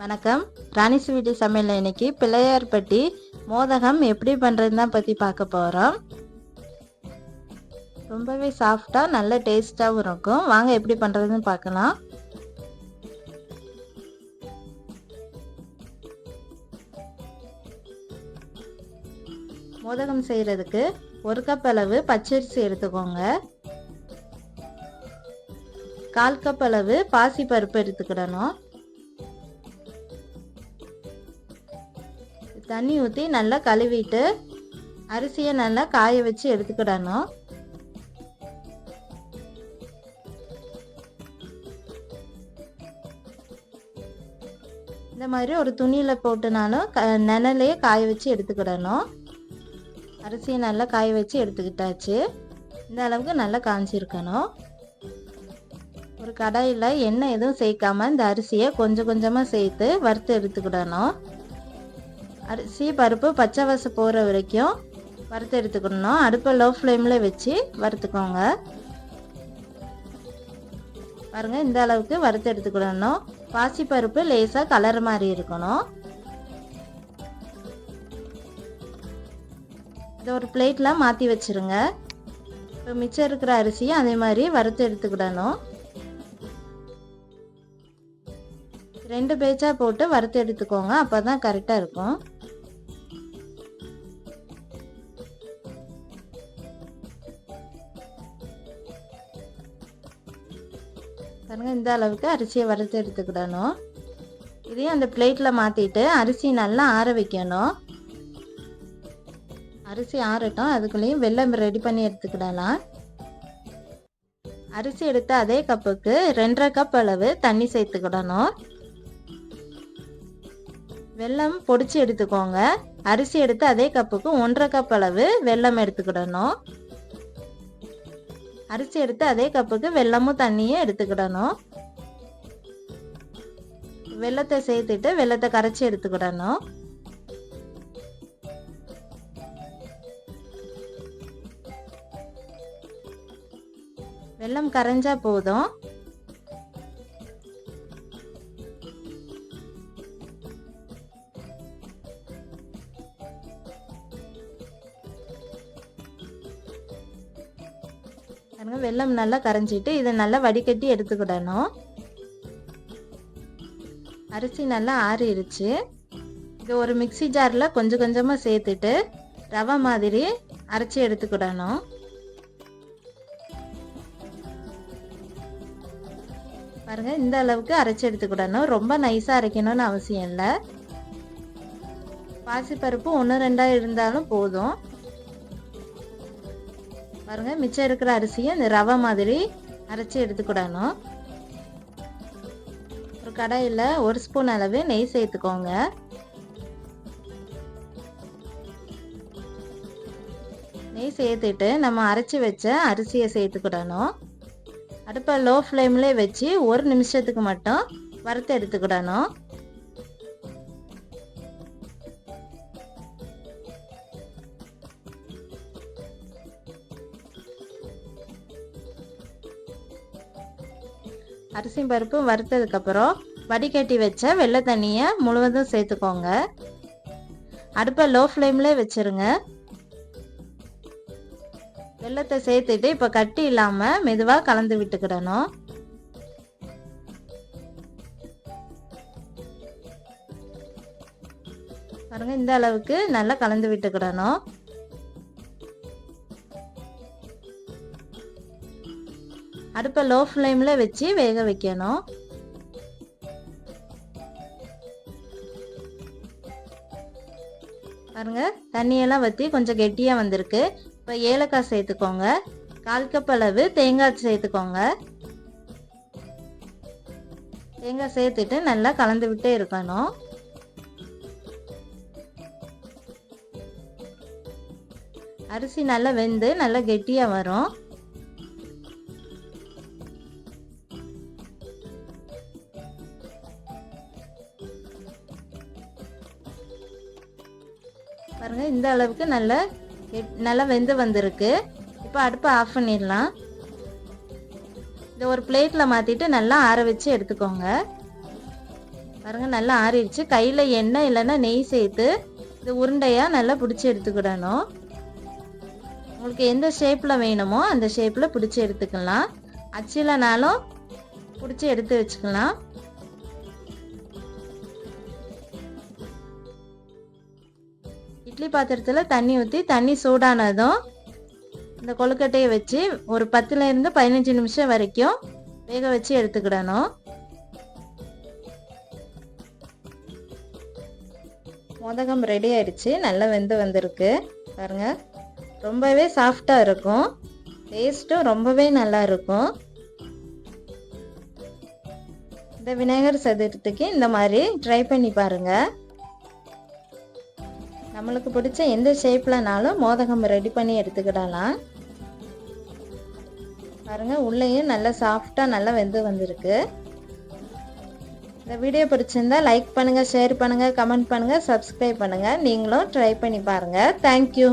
வணக்கம். ராணி ஸ்வீட்டி சமையல் இன்னைக்கு பிள்ளையார்பட்டி மோதகம் எப்படி பண்ணுறதுன்னு தான் பற்றி பார்க்க போகிறோம் ரொம்பவே சாஃப்டாக நல்ல டேஸ்ட்டாகவும் இருக்கும். வாங்க எப்படி பண்ணுறதுன்னு பார்க்கலாம். மோதகம் செய்கிறதுக்கு ஒரு கப் அளவு பச்சரிசி எடுத்துக்கோங்க. கால் கப் அளவு பாசி பருப்பு எடுத்துக்கிடணும். தண்ணி ஊற்றி நல்லா கழுவிட்டு அரிசியை நல்லா காய வச்சு எடுத்துக்கிடணும். இந்த மாதிரி ஒரு துணியில் போட்டுனாலும் க நிழலையே காய வச்சு எடுத்துக்கிடணும். அரிசியை நல்லா காய வச்சு எடுத்துக்கிட்டாச்சு. இந்த அளவுக்கு நல்லா காஞ்சிருக்கணும். ஒரு கடாயில் எண்ணெய் எதுவும் சேர்க்காம இந்த அரிசியை கொஞ்சம் கொஞ்சமாக சேர்த்து வறுத்து எடுத்துக்கிடணும். அரிசி பருப்பு பச்சை வாசம் போகிற வரைக்கும் வறுத்து எடுத்துக்கணும். அடுப்பை லோ ஃப்ளேமில் வச்சு வறுத்துக்கோங்க. பாருங்கள் இந்த அளவுக்கு வறுத்து எடுத்துக்கிடணும் பாசி பருப்பு லேசாக கலர் மாதிரி இருக்கணும். இதை ஒரு பிளேட்டில் மாற்றி வச்சுருங்க. இப்போ மிச்சம் இருக்கிற அரிசியை அதே மாதிரி வறுத்து எடுத்துக்கிடணும். ரெண்டு பேச்சாக போட்டு வறுத்து எடுத்துக்கோங்க. அப்போ தான் கரெக்டாக இருக்கும். பாருங்கள் இந்த அளவுக்கு அரிசியை வறுத்து எடுத்துக்கிடணும். இதையும் அந்த பிளேட்டில் மாற்றிட்டு அரிசி நல்லா ஆற வைக்கணும். அரிசி ஆறட்டும் அதுக்குள்ளேயும் வெள்ளம் ரெடி பண்ணி எடுத்துக்கிடலாம். அரிசி எடுத்த அதே கப்புக்கு ரெண்டரை கப் அளவு தண்ணி சேர்த்துக்கிடணும். வெல்லம் பொடிச்சு எடுத்துக்கோங்க. அரிசி எடுத்து அதே கப்புக்கு ஒன்றரை கப் அளவு வெல்லம் எடுத்துக்கிடணும். அரிசி எடுத்து அதே கப்புக்கு வெல்லமும் தண்ணியும் எடுத்துக்கிடணும். வெள்ளத்தை சேர்த்துட்டு வெள்ளத்தை கரைச்சி எடுத்துக்கிடணும். வெல்லம் கரைஞ்சா போதும். பாருங்க வெல்லம் நல்லா கரைஞ்சிட்டு இதை நல்லா வடிகட்டி எடுத்துக்கிடணும். அரிசி நல்லா ஆறிடுச்சு இது ஒரு மிக்சி ஜாரில் கொஞ்சம் கொஞ்சமாக சேர்த்துட்டு ரவை மாதிரி அரைச்சி எடுத்துக்கிடணும். பாருங்க இந்த அளவுக்கு அரைச்சி எடுத்துக்கிடணும். ரொம்ப நைஸாக அரைக்கணும்னு அவசியம் இல்லை. பாசிப்பருப்பு ஒன்று ரெண்டாக இருந்தாலும் போதும். பாருங்க மிச்சம் இருக்கிற அரிசியை இந்த ரவை மாதிரி அரைச்சி எடுத்துக்கிடணும். ஒரு கடாயில் ஒரு ஸ்பூன் அளவு நெய் சேர்த்துக்கோங்க. நெய் சேர்த்துட்டு நம்ம அரைச்சி வச்ச அரிசியை சேர்த்துக்கிடணும். அடுப்பை லோ ஃப்ளேம்லேயே வச்சு ஒரு நிமிஷத்துக்கு மட்டும் வறுத்து எடுத்துக்கிடணும். அரிசி பருப்பும் வறுத்ததுக்கப்புறம் வடிகட்டி வச்ச வெள்ளை தண்ணியை முழுவதும் சேர்த்துக்கோங்க. அடுப்பை லோ ஃப்ளேம்லேயே வச்சுருங்க. வெள்ளத்தை சேர்த்துட்டு இப்போ கட்டி இல்லாமல் மெதுவாக கலந்து விட்டுக்கிடணும். பாருங்கள் இந்த அளவுக்கு நல்லா கலந்து விட்டுக்கிடணும். அடுப்பை லோ ஃப்ளேமில் வச்சு வேக வைக்கணும். பாருங்க தண்ணியெல்லாம் வற்றி கொஞ்சம் கெட்டியாக வந்திருக்கு. இப்போ ஏலக்காய் சேர்த்துக்கோங்க. கால் கப் அளவு தேங்காய் சேர்த்துக்கோங்க. தேங்காய் சேர்த்துட்டு நல்லா கலந்து விட்டே இருக்கணும். அரிசி நல்லா வெந்து நல்லா கெட்டியாக வரும். பாருங்கள் இந்த அளவுக்கு நல்லா நல்லா வெந்து வந்திருக்கு. இப்போ அடுப்பை ஆஃப் பண்ணிடலாம். இதை ஒரு பிளேட்டில் மாற்றிட்டு நல்லா ஆற வச்சு எடுத்துக்கோங்க. பாருங்க நல்லா ஆறிடுச்சு. கையில் எண்ணெய் இல்லைன்னா நெய் சேர்த்து இது உருண்டையாக நல்லா பிடிச்சி எடுத்துக்கிடணும். உங்களுக்கு எந்த ஷேப்பில் வேணுமோ அந்த ஷேப்பில் பிடிச்சி எடுத்துக்கலாம். அச்சிலனாலும் பிடிச்சி எடுத்து வச்சுக்கலாம். இட்லி பாத்திரத்தில் தண்ணி ஊற்றி தண்ணி சூடானதும் இந்த கொழுக்கட்டையை வச்சு ஒரு பத்துலேருந்து பதினஞ்சு நிமிஷம் வரைக்கும் வேக வச்சு எடுத்துக்கிடணும். மோதகம் ரெடி ஆயிடுச்சு. நல்லா வெந்து வந்திருக்கு. பாருங்கள் ரொம்பவே சாஃப்டாக இருக்கும். டேஸ்ட்டும் ரொம்பவே நல்லா இருக்கும். இந்த விநாயகர் சதுர்த்திக்கு இந்த மாதிரி ட்ரை பண்ணி பாருங்கள் நம்மளுக்கு பிடிச்ச எந்த ஷேப்லனாலும் மோதகம் ரெடி பண்ணி எடுத்துக்கிடலாம். பாருங்க உள்ளேயும் நல்லா சாஃப்டாக நல்லா வெந்து வந்திருக்கு. இந்த வீடியோ பிடிச்சிருந்தா லைக் பண்ணுங்கள் ஷேர் பண்ணுங்கள் கமெண்ட் பண்ணுங்கள் சப்ஸ்கிரைப் பண்ணுங்கள் நீங்களும் ட்ரை பண்ணி பாருங்கள் தேங்க்யூ